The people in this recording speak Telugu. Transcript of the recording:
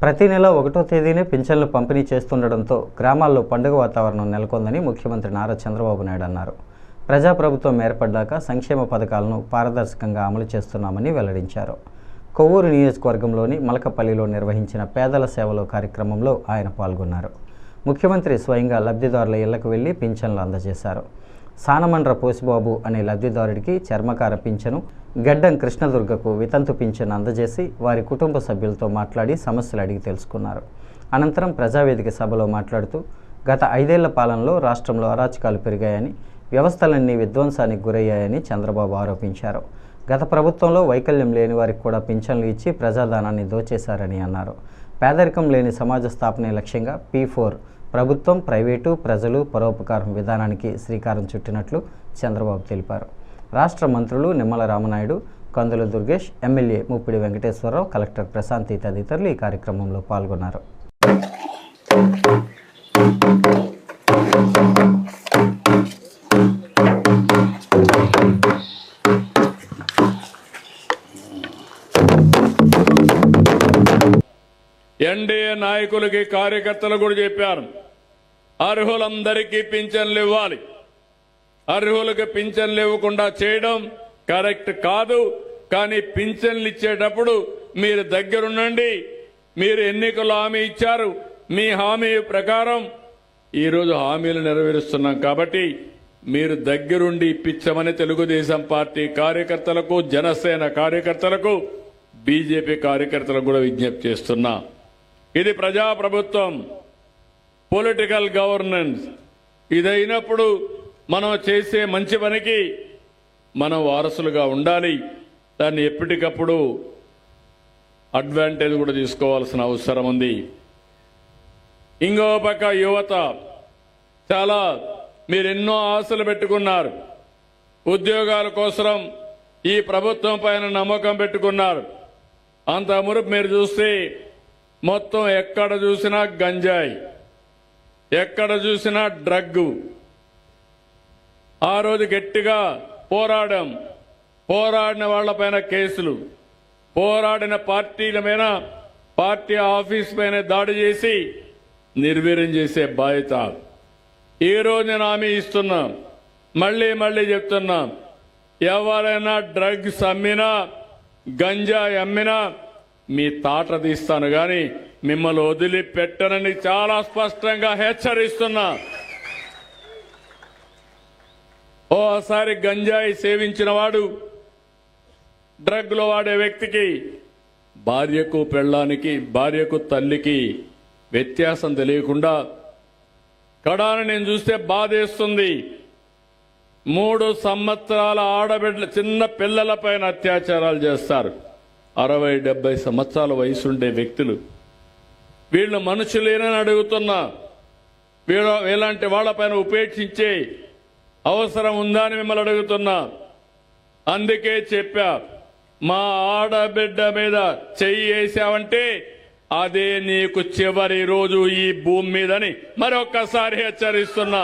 ప్రతి నెల ఒకటో తేదీనే పింఛన్లు పంపిణీ చేస్తుండటంతో గ్రామాల్లో పండుగ వాతావరణం నెలకొందని ముఖ్యమంత్రి నారా చంద్రబాబు నాయుడు అన్నారు. ప్రజాప్రభుత్వం ఏర్పడ్డాక సంక్షేమ పథకాలను పారదర్శకంగా అమలు చేస్తున్నామని వెల్లడించారు. కొవ్వూరు నియోజకవర్గంలోని మలకపల్లిలో నిర్వహించిన పేదల సేవలో కార్యక్రమంలో ఆయన పాల్గొన్నారు. ముఖ్యమంత్రి స్వయంగా లబ్ధిదారుల ఇళ్ళకు వెళ్ళి పింఛన్లు అందజేశారు. సానమండ్ర పోసిబాబు అనే లబ్ధిదారుడికి చర్మకార పింఛను గడ్డం కృష్ణదుర్గకు వితంతు పింఛను అందజేసి వారి కుటుంబ సభ్యులతో మాట్లాడి సమస్యలు అడిగి తెలుసుకున్నారు. అనంతరం ప్రజావేదిక సభలో మాట్లాడుతూ గత ఐదేళ్ళ పాలనలో రాష్ట్రంలో అరాచకాలు పెరిగాయని వ్యవస్థలన్నీ విధ్వంసానికి గురయ్యాయని చంద్రబాబు ఆరోపించారు. గత ప్రభుత్వంలో వైకల్యం లేని వారికి కూడా పింఛన్లు ఇచ్చి ప్రజాదానాన్ని దోచేశారని అన్నారు. పేదరికం లేని సమాజ స్థాపనే లక్ష్యంగా పీ ఫోర్ ప్రభుత్వం ప్రైవేటు ప్రజలు పరోపకారం విధానానికి శ్రీకారం చుట్టినట్లు చంద్రబాబు తెలిపారు. రాష్ట్ర మంత్రులు నిమ్మల రామనాయుడు కందుల దుర్గేష్ ఎమ్మెల్యే ముప్పిడి వెంకటేశ్వరరావు కలెక్టర్ ప్రశాంతి తదితరులు ఈ కార్యక్రమంలో పాల్గొన్నారు. ఎన్డీఏ నాయకులకి కార్యకర్తలు కూడా చెప్పారు. అర్హులందరికీ పింఛన్లు ఇవ్వాలి. అర్హులకు పింఛన్లు ఇవ్వకుండా చేయడం కరెక్ట్ కాదు. కానీ పింఛన్లు ఇచ్చేటప్పుడు మీరు దగ్గరుండండి. మీరు ఎన్నికలు హామీ ఇచ్చారు. మీ హామీ ప్రకారం ఈరోజు హామీలు నెరవేరుస్తున్నాం కాబట్టి మీరు దగ్గరుండి ఇప్పించమని తెలుగుదేశం పార్టీ కార్యకర్తలకు జనసేన కార్యకర్తలకు బీజేపీ కార్యకర్తలకు కూడా విజ్ఞప్తి చేస్తున్నా. ఇది ప్రజాప్రభుత్వం పొలిటికల్ గవర్నెన్స్. ఇదైనప్పుడు మనం చేసే మంచి పనికి మనం వారసులుగా ఉండాలి. దాన్ని ఎప్పటికప్పుడు అడ్వాంటేజ్ కూడా తీసుకోవాల్సిన అవసరం ఉంది. ఇంకో పక్క యువత చాలా మీరు ఎన్నో ఆశలు పెట్టుకున్నారు. ఉద్యోగాల కోసం ఈ ప్రభుత్వం పైన నమ్మకం పెట్టుకున్నారు. అంత మురుపు మీరు చూస్తే మొత్తం ఎక్కడ చూసినా గంజాయి ఎక్కడ చూసినా డ్రగ్గు ఆ రోజు గట్టిగా పోరాడాం. పోరాడిన వాళ్ళపైన కేసులు. పోరాడిన పార్టీల మీద పార్టీ ఆఫీస్ పైన దాడి చేసి నిర్వీర్యం చేసే బాధ్యత. ఈ రోజు నేను హామీ ఇస్తున్నా. మళ్ళీ మళ్ళీ చెప్తున్నా. ఎవరైనా డ్రగ్స్ అమ్మినా గంజా అమ్మినా మీ తాట తీస్తాను కానీ మిమ్మల్ని వదిలిపెట్టనని చాలా స్పష్టంగా హెచ్చరిస్తున్నా. ఓసారి గంజాయి సేవించినవాడు డ్రగ్లో వాడే వ్యక్తికి భార్యకు పెళ్ళానికి భార్యకు తల్లికి వ్యత్యాసం తెలియకుండా కడాన నేను చూస్తే బాధేస్తుంది. మూడు సంవత్సరాల ఆడబిడ్డ చిన్న పిల్లలపైన అత్యాచారాలు చేస్తారు. అరవై డెబ్బై సంవత్సరాల వయసుండే వ్యక్తులు. వీళ్ళు మనుషులేనని అడుగుతున్నా. వీళ్ళ ఇలాంటి వాళ్ళపైన ఉపేక్షించే అవసరం ఉందా అని మిమ్మల్ని అడుగుతున్నా. అందుకే చెప్పా మా ఆడబిడ్డ మీద చెయ్యి వేసావంటే అదే నీకు చివరి రోజు ఈ భూమి మీదని మరొక్కసారి హెచ్చరిస్తున్నా.